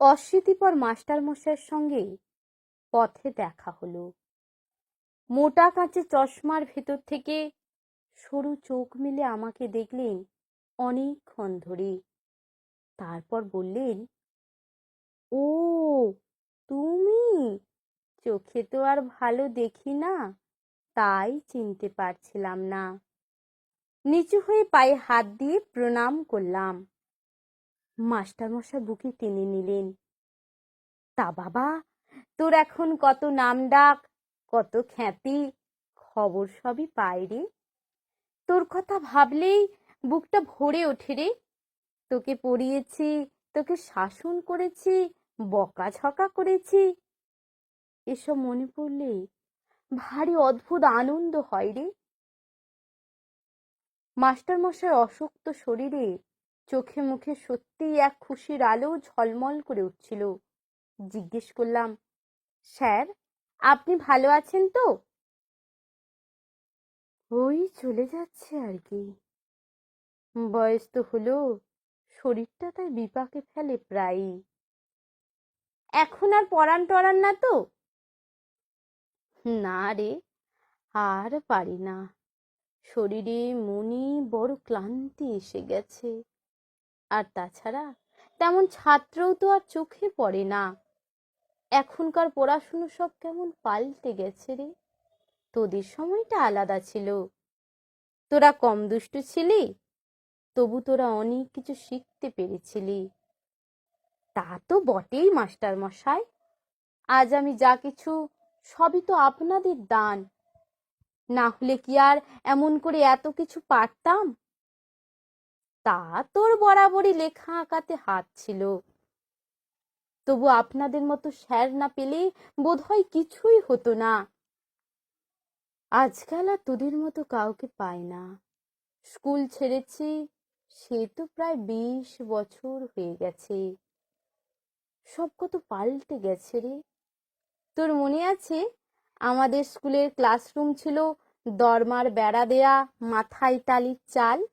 অস্বীতিপর মাস্টারমশাইয়ের সঙ্গে পথে দেখা হলো। মোটা কাঁচে চশমার ভেতর থেকে সরু চোখ মিলে আমাকে দেখলেন অনেকক্ষণ ধরে। তারপর বললেন, ও, তুমি? চোখে তো আর ভালো দেখি না, তাই চিনতে পারছিলাম না। নিচু হয়ে পায়ে হাত দিয়ে প্রণাম করলাম। মাস্টারমশাই বুকে টেনে নিলেন। তা বাবা, তোর এখন কত নাম ডাক, কত খ্যাতি, খবর সবই পাই রে। তোর কথা ভাবলেই বুকটা ভরে ওঠে রে। তোকে পড়িয়েছি, তোকে শাসন করেছি বকা বকাঝকা করেছি। এসব মনে পড়লে ভারী অদ্ভুত আনন্দ হয় রে। মাস্টারমশাই অশক্ত শরীরে চোখে মুখে সত্যিই এক খুশির আলো ঝলমল করে উঠছিল। জিজ্ঞেস করলাম, স্যার, আপনি ভালো আছেন তো? ওই চলে যাচ্ছে আর কি। বয়স তো হলো, শরীরটা তাই বিপাকে ফেলে প্রায়ই। এখন আর পড়ান টরান না তো? না রে, আর পারি না। শরীরে মনে বড় ক্লান্তি এসে গেছে। আর তাছাড়া তেমন ছাত্রও তো আর চোখে পড়ে না। এখনকার পড়াশুনো সব কেমন পাল্টে গেছে রে। তোদের সময়টা আলাদা ছিল। তোরা কম দুষ্টু ছিলি, তবু তোরা অনেক কিছু শিখতে পেরেছিলি। তা তো বটেই, মাস্টার মশাই। আজ আমি যা কিছু, সবই তো আপনাদের দান। না হলে কি আর এমন করে এত কিছু পারতাম? তা তোর বরাবরই লেখা আঁকাতে হাত ছিল। তবু আপনাদের মতো স্যার না পেলে বোধহয় কিছুই হতো না। আজকাল আর তোদের মতো কাউকে পাই না। স্কুল ছেড়েছি, সে তো প্রায় বিশ বছর হয়ে গেছে। সব কত পাল্টে গেছে রে। তোর মনে আছে? আমাদের স্কুলের ক্লাসরুম ছিল দরমার বেড়া দেয়া, মাথায় টালির চাল।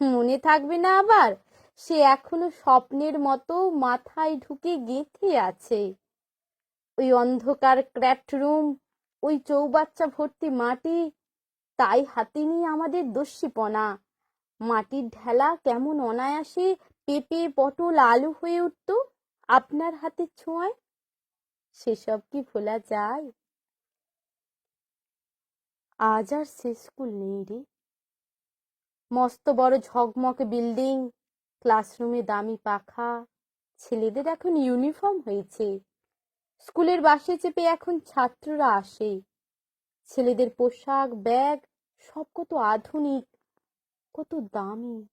মনে থাকবে না আবার। সে এখনও স্বপ্নের মতো মাথায় ঢুকে গেঁথে আছে। ওই অন্ধকার ক্র্যাফট রুম, ওই চৌবাচ্চা ভর্তি মাটি, তাই হাতে নিয়ে আমাদের দস্যিপনা। মাটির ঢেলা কেমন অনায়াসে পেঁপে, পটল, আলু হয়ে উঠত আপনার হাতের ছোঁয়ায়? সেসব কি ভোলা যায়? আজ আর সে স্কুল নেই রে। মস্ত বড় ঝকমকে বিল্ডিং, ক্লাসরুমে দামি পাখা। ছেলেদের এখন ইউনিফর্ম হয়েছে। স্কুলের বাসে চেপে এখন ছাত্ররা আসে। ছেলেদের পোশাক, ব্যাগ, সব কত আধুনিক, কত দামি।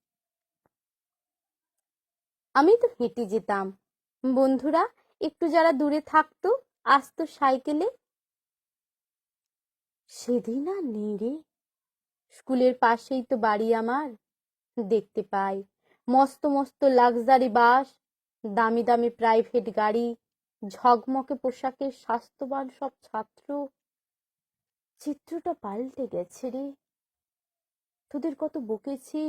আমি তো হেঁটে যেতাম। বন্ধুরা, একটু যারা দূরে থাকতো, আসতো সাইকেলে। সেদিন আর নেই রে। স্কুলের পাশেই তো বাড়ি আমার, দেখতে পাই। মস্ত মস্ত লাক্সারি বাস, দামি দামি প্রাইভেট গাড়ি, ঝকমকে পোশাকের স্বাস্থ্যবান সব ছাত্র। চিত্রটা পাল্টে গেছে রে। তোদের কত বকেছি,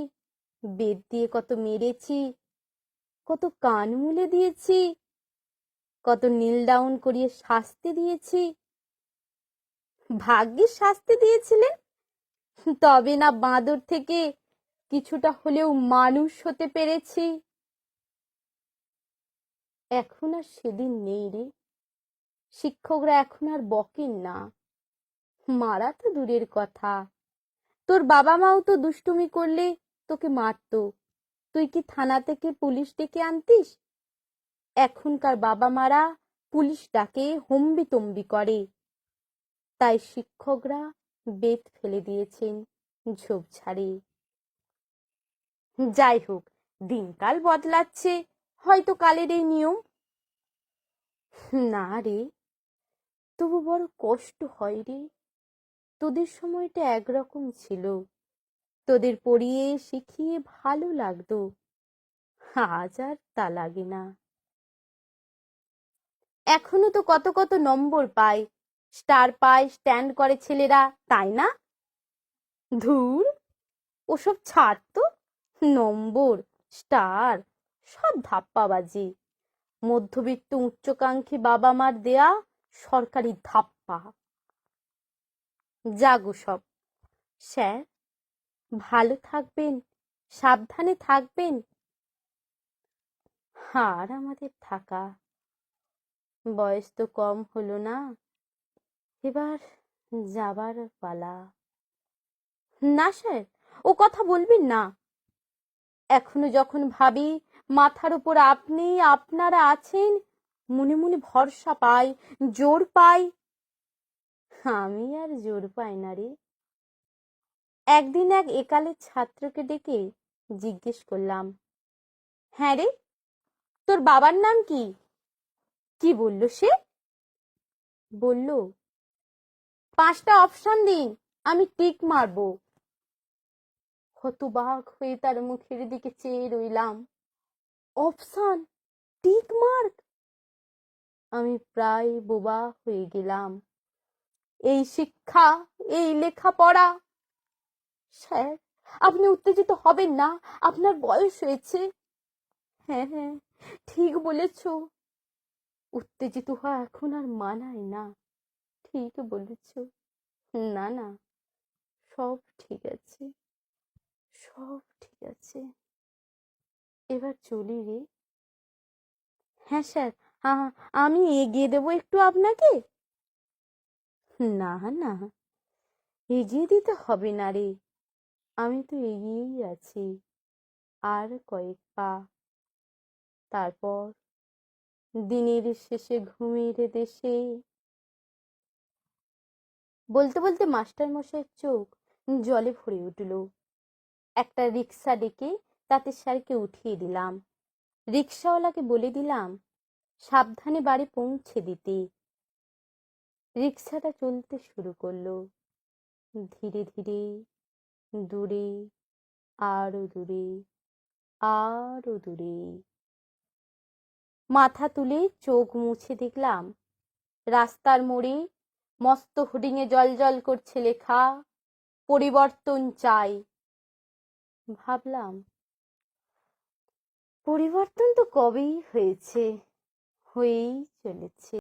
বেদ দিয়ে কত মেরেছি, কত কান মুলে দিয়েছি, কত নীল ডাউন করিয়ে শাস্তি দিয়েছি। ভাগ্যের শাস্তি দিয়েছিলেন তবে না বাঁদর থেকে কিছুটা হলেও মানুষ হতে পেরেছি। এখন আর সেদিন নেই রে। শিক্ষকরা এখন আর বকেন না। মারা তো দূরের কথা। তোর বাবা মাও তো দুষ্টুমি করলে তোকে মারতো। তুই কি থানা থেকে পুলিশ ডেকে আনতিস? এখনকার বাবা মারা পুলিশ ডাকে হম্বি তম্বি করে। তাই শিক্ষকরা বেত ফেলে দিয়েছেন ঝোপঝাড়ে যাই হোক, দিনকাল বদলাচ্ছে, হয়তো কালের এই নিয়ম। না রে, তবু বড় কষ্ট হয় রে। তোদের সময়টা একরকম ছিল। তোদের পড়িয়ে শিখিয়ে ভালো লাগতো। আজ আর তা লাগে না। এখনও তো কত কত নম্বর পায় স্টার পায় স্ট্যান্ড করে ছেলেরা, তাই না? ধুর, ওসব ছাড় তো। নম্বর, স্টার, সব ধাপ্পাবাজি। মধ্যবিত্ত উচ্চকাঙ্ক্ষী বাবা মার দেয়া সরকারি ধাপ্পা। জাগো সব। স্যার, ভালো থাকবেন, সাবধানে থাকবেন। আর আমাদের থাকা। বয়স তো কম হলো না। এবার যাবার পালা। না স্যার, ও কথা বলবেন না। এখনও যখন ভাবি মাথার উপর আপনি আপনারা আছেন, মনে মনে ভরসা পাই, জোর পাই। আমি আর জোর পাই না রে। একদিন এক একালের ছাত্রকে ডেকে জিজ্ঞেস করলাম হ্যাঁ রে, তোর বাবার নাম কি? কি বলল সে? বলল পাঁচটা অপশন দিন, আমি টিক মারবো। হতবাক হয়ে তার মুখের দিকে চেয়ে রইলাম। Option, tick mark! আমি প্রায় বোবা হয়ে গেলাম। এই শিক্ষা, এই লেখাপড়া! স্যার, আপনি উত্তেজিত হবেন না, আপনার বয়স হয়েছে। হ্যাঁ হ্যাঁ ঠিক বলেছ। উত্তেজিত হওয়া এখন আর মানায় না। ঠিক বলেছ। না না, সব ঠিক আছে, সব ঠিক আছে। এবার চলি রে। হ্যাঁ স্যার আমি এগিয়ে দেবো একটু আপনাকে? না না, এগিয়ে দিতে হবে না রে। আমি তো এগিয়েই আছি। আর কয়েক পা। তারপর দিনের শেষে ঘুমের দেশে বলতে বলতে মাস্টার মশাইয়ের চোখ জলে ভরে উঠল। একটা রিক্সা ডেকে তাতে স্যারকে উঠিয়ে দিলাম। রিক্সাওয়ালাকে বলে দিলাম, সাবধানে বাড়ি পৌঁছে দিতে। রিক্সাটা চলতে শুরু করল। ধীরে ধীরে, দূরে, আরও দূরে আরও দূরে। মাথা তুলে চোখ মুছে দেখলাম, রাস্তার মোড়ে মস্ত হোর্ডিংয়ে জল করছে লেখা পরিবর্তন চাই। ভাবলাম পরিবর্তন তো কবেই হয়েছে হয়েই চলেছে।